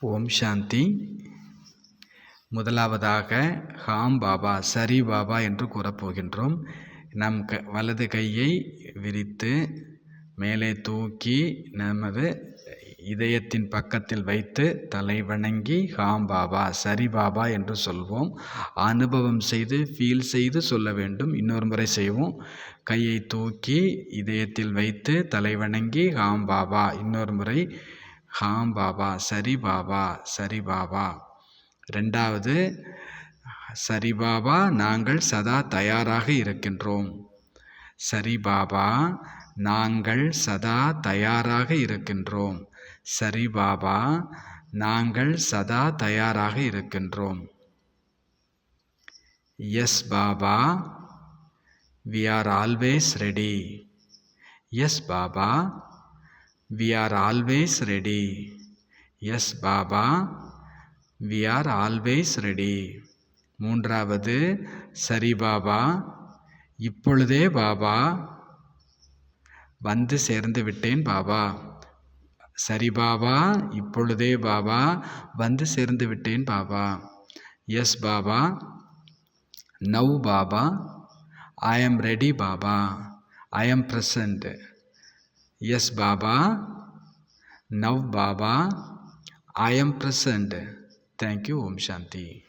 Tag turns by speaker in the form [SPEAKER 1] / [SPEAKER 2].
[SPEAKER 1] ஓம் சாந்தி. முதலாவதாக ஹாம் பாபா சரி பாபா என்று கூறப்போகின்றோம் நம் க வலது கையை விரித்து மேலே தூக்கி நமது இதயத்தின் பக்கத்தில் வைத்து தலை வணங்கி ஹாம் பாபா சரி பாபா என்று சொல்வோம். அனுபவம் செய்து ஃபீல் செய்து சொல்ல வேண்டும். இன்னொரு முறை செய்வோம். கையை தூக்கி இதயத்தில் வைத்து தலை வணங்கி ஹாம் பாபா இன்னொரு முறை ஹாம் பாபா சரி பாபா சரி பாபா. ரெண்டாவது சரி பாபா நாங்கள் சதா தயாராக இருக்கின்றோம். சரி பாபா நாங்கள் சதா தயாராக இருக்கின்றோம். சரி பாபா நாங்கள் சதா தயாராக இருக்கின்றோம். Yes Baba we are always ready yes Baba we are always ready yes Baba we are always ready மூன்றாவது சரி பாபா இப்பொழுதே பாபா வந்து சேர்ந்து விட்டேன் பாபா சரி பாபா இப்பொழுதே பாபா வந்து சேர்ந்து விட்டேன் Baba yes Baba now Baba I am ready Baba I am Yes, Baba. Now, Baba, I am present. Thank you, Om Shanti.